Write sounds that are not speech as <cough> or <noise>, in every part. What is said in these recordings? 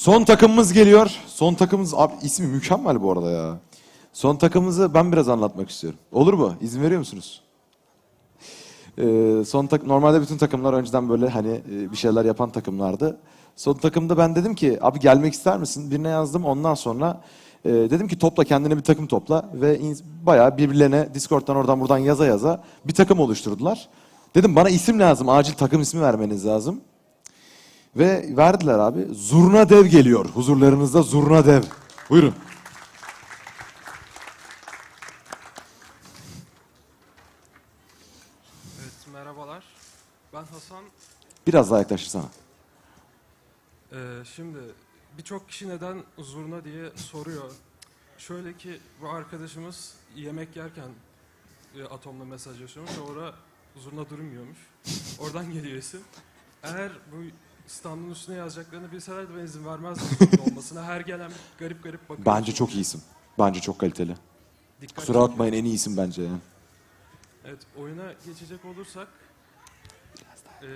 Son takımımız geliyor. Son takımımız abi ismi mükemmel bu arada ya. Son takımımızı ben biraz anlatmak istiyorum. Olur mu? İzin veriyor musunuz? Ee, son tak normalde bütün takımlar önceden böyle hani e, bir şeyler yapan takımlardı. Son takımda ben dedim ki abi gelmek ister misin? Birine yazdım. Ondan sonra e, dedim ki topla kendine bir takım topla ve bayağı birbirlerine Discord'dan oradan buradan yaza yaza bir takım oluşturdular. Dedim bana isim lazım. Acil takım ismi vermeniz lazım. Ve verdiler abi. Zurna Dev geliyor. Huzurlarınızda Zurna Dev. Buyurun. Evet merhabalar. Ben Hasan. Biraz daha yaklaşırsana. Ee, şimdi birçok kişi neden zurna diye soruyor. Şöyle ki bu arkadaşımız yemek yerken e, atomla mesajlaşıyormuş. Orada zurna durmuyormuş. Oradan geliyor isim. Eğer bu standın üstüne yazacaklarını bilselerdi ben izin vermezdim <laughs> olmasına. Her gelen garip garip bakıyor. Bence çok iyi isim. Bence çok kaliteli. Dikkat Kusura çekiyor. bakmayın en iyi isim bence yani. Evet, oyuna geçecek olursak... e,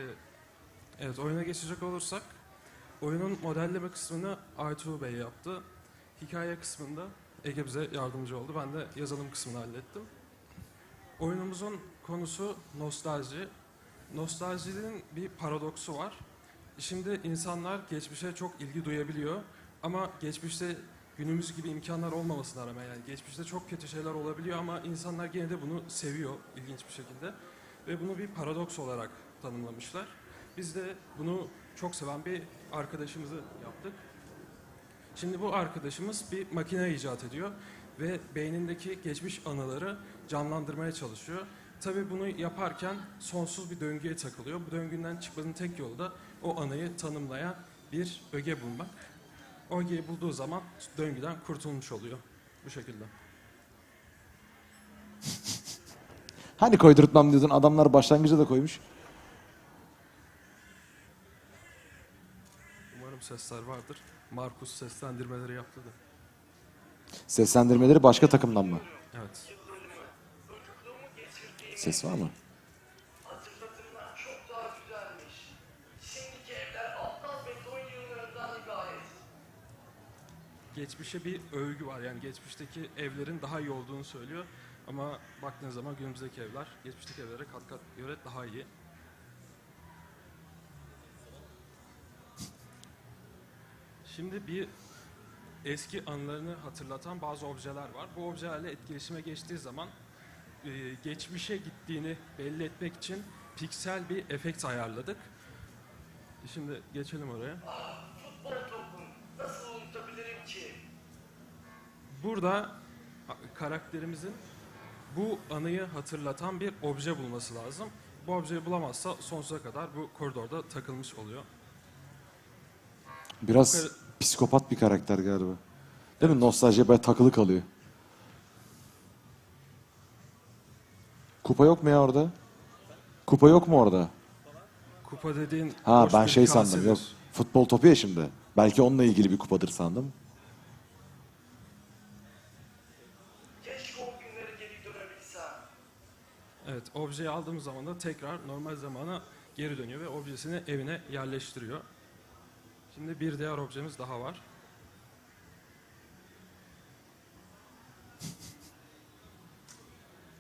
evet, oyuna geçecek olursak... Oyunun modelleme kısmını Aytuğ Bey yaptı. Hikaye kısmında Ege bize yardımcı oldu. Ben de yazılım kısmını hallettim. Oyunumuzun konusu nostalji. Nostaljinin bir paradoksu var. Şimdi insanlar geçmişe çok ilgi duyabiliyor. Ama geçmişte günümüz gibi imkanlar olmamasına rağmen yani geçmişte çok kötü şeyler olabiliyor ama insanlar gene de bunu seviyor ilginç bir şekilde. Ve bunu bir paradoks olarak tanımlamışlar. Biz de bunu çok seven bir arkadaşımızı yaptık. Şimdi bu arkadaşımız bir makine icat ediyor ve beynindeki geçmiş anıları canlandırmaya çalışıyor. Tabii bunu yaparken sonsuz bir döngüye takılıyor. Bu döngünden çıkmanın tek yolu da o anıyı tanımlayan bir öge bulmak. O ögeyi bulduğu zaman döngüden kurtulmuş oluyor. Bu şekilde. <laughs> Hani koydurtmam diyordun adamlar başlangıcı da koymuş. Umarım sesler vardır. Markus seslendirmeleri yaptı da. Seslendirmeleri başka takımdan mı? Evet. Ses var mı? Hatırlatımlar çok daha güzelmiş. Şimdiki evler aptal beton yığınlarından ibaret. Geçmişe bir övgü var. Yani geçmişteki evlerin daha iyi olduğunu söylüyor. Ama baktığınız zaman günümüzdeki evler geçmişteki evlere kat kat göre daha iyi. Şimdi bir eski anılarını hatırlatan bazı objeler var. Bu objelerle etkileşime geçtiği zaman e, geçmişe gittiğini belli etmek için piksel bir efekt ayarladık. Şimdi geçelim oraya. Futbol topum. Nasıl unutabilirim ki? Burada karakterimizin bu anıyı hatırlatan bir obje bulması lazım. Bu objeyi bulamazsa sonsuza kadar bu koridorda takılmış oluyor. Biraz Evet. psikopat bir karakter galiba. Değil mi? Nostaljiye böyle takılı kalıyor. Kupa yok mu ya orada? Kupa yok mu orada? Kupa dediğin Ha ben şey kasedir. sandım yok. Futbol topu ya şimdi. Belki onunla ilgili bir kupadır sandım. Evet, objeyi aldığımız zaman da tekrar normal zamana geri dönüyor ve objesini evine yerleştiriyor. Şimdi bir diğer objemiz daha var.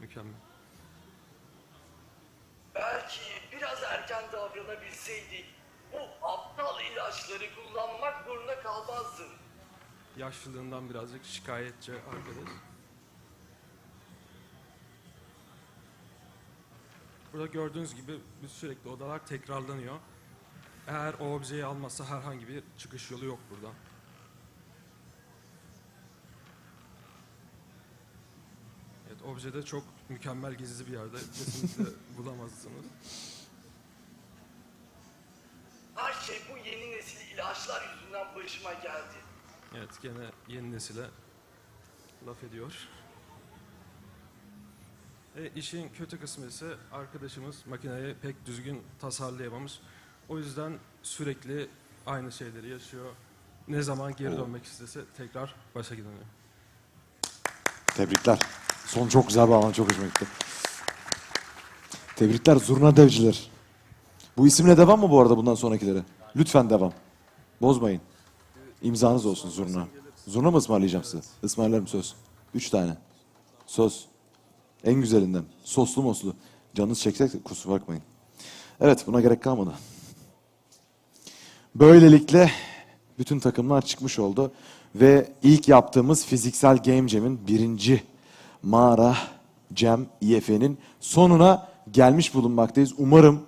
Mükemmel. Belki biraz erken davranabilseydik bu aptal ilaçları kullanmak zorunda kalmazdın. yaşlılığından birazcık şikayetçi arkadaş. Burada gördüğünüz gibi sürekli odalar tekrarlanıyor. Eğer o objeyi almazsa herhangi bir çıkış yolu yok burada. Evet, obje de çok mükemmel gizli bir yerde. Kesinlikle <laughs> bulamazsınız. Her şey bu yeni nesil ilaçlar yüzünden başıma geldi. Evet, gene yeni nesile laf ediyor. E, işin kötü kısmı ise arkadaşımız makineyi pek düzgün tasarlayamamış. O yüzden sürekli aynı şeyleri yaşıyor. Ne zaman geri dönmek istese tekrar başa gidemiyor. Tebrikler. Son çok güzel bir alan çok hoşuma gitti. Tebrikler Zurna Devciler. Bu isimle devam mı bu arada bundan sonrakilere? Lütfen devam. Bozmayın. İmzanız olsun zurna. Zurna mı ısmarlayacağım size? Ismarlarım söz. Üç tane. Söz. En güzelinden. Soslu moslu. Canınız çekse kusura bakmayın. Evet buna gerek kalmadı. Böylelikle bütün takımlar çıkmış oldu. Ve ilk yaptığımız fiziksel Game Jam'in birinci mağara Jam IF'nin sonuna gelmiş bulunmaktayız. Umarım